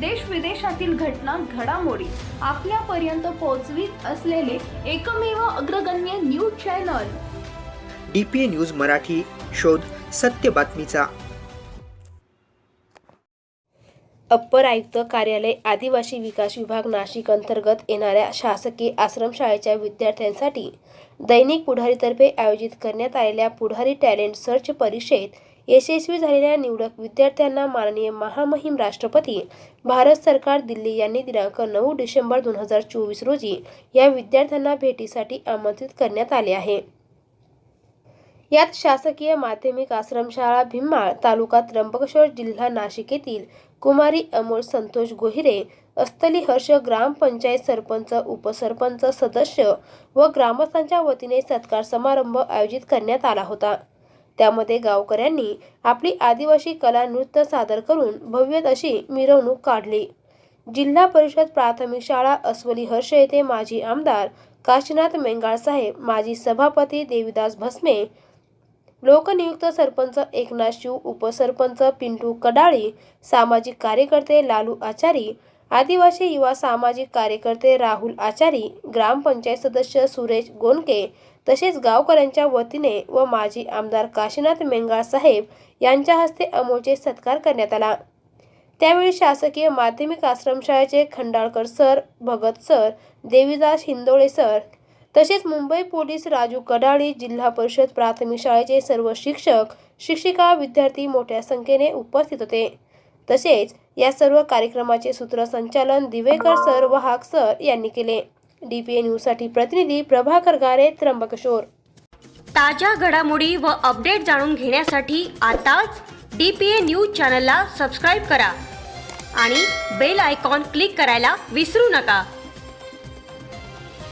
देश विदेशातील घटना घडामोडी आपल्यापर्यंत पोहोचवीत असलेले एकमेव अग्रगण्य news channel. D P A news Marathi शोध सत्य बातमीचा. अप्पर आयुक्त कार्यालय आदिवासी विकास विभाग नाशिक अंतर्गत येणाऱ्या शासकीय आश्रमशाळेच्या विद्यार्थ्यांसाठी दैनिक पुढारीतर्फे आयोजित करण्यात आलेल्या पुढारी टॅलेंट सर्च परीक्षेत यशस्वी झालेल्या निवडक विद्यार्थ्यांना माननीय महामहिम राष्ट्रपती भारत सरकार दिल्ली यांनी दिनांक नऊ डिसेंबर दोन हजार चोवीस रोजी या विद्यार्थ्यांना भेटीसाठी आमंत्रित करण्यात आले आहे. यात शासकीय माध्यमिक आश्रमशाळा भीमाळ तालुका त्र्यंबकेश्वर जिल्हा नाशिक येथील कुमारी अमोल संतोष गोहिरे अस्तली हर्ष ग्रामपंचायत सरपंच उपसरपंच सदस्य व ग्रामस्थांच्या वतीने सत्कार समारंभ आयोजित करण्यात आला होता. त्यामध्ये गावकऱ्यांनी आपली आदिवासी कला नृत्य सादर करून भव्य अशी मिरवणूक काढली. जिल्हा परिषद प्राथमिक शाळा अस्वली हर्ष येथे माजी आमदार काशीनाथ मेंगाळ साहेब माजी सभापती देविदास भस्मे लोकनियुक्त सरपंच एकनाथ शिव उपसरपंच पिंटू कडाळी सामाजिक कार्यकर्ते लालू आचारी आदिवासी युवा सामाजिक कार्यकर्ते राहुल आचारी ग्रामपंचायत सदस्य सुरेश गोनके तसेच गावकऱ्यांच्या वतीने व माजी आमदार काशीनाथ मेंगाळ साहेब यांच्या हस्ते अमोलचे सत्कार करण्यात आला. त्यावेळी शासकीय माध्यमिक आश्रमशाळेचे Khandalkar sir Bhagat sir Devidas Hindole sir तसेच मुंबई पोलीस राजू कडाळी जिल्हा परिषद प्राथमिक शाळेचे सर्व शिक्षक शिक्षिका विद्यार्थी मोठ्या संख्येने उपस्थित होते. तसेच या सर्व कार्यक्रमाचे सूत्रसंचालन दिवेकर सर वाहक सर यांनी केले. डीपीए न्यूजसाठी प्रतिनिधी प्रभाकर गारे त्र्यंबकशोर ताज्या घडामोडी व अपडेट जाणून घेण्यासाठी आताच डी पी ए न्यूज चॅनलला सबस्क्राईब करा आणि बेल आयकॉन क्लिक करायला विसरू नका.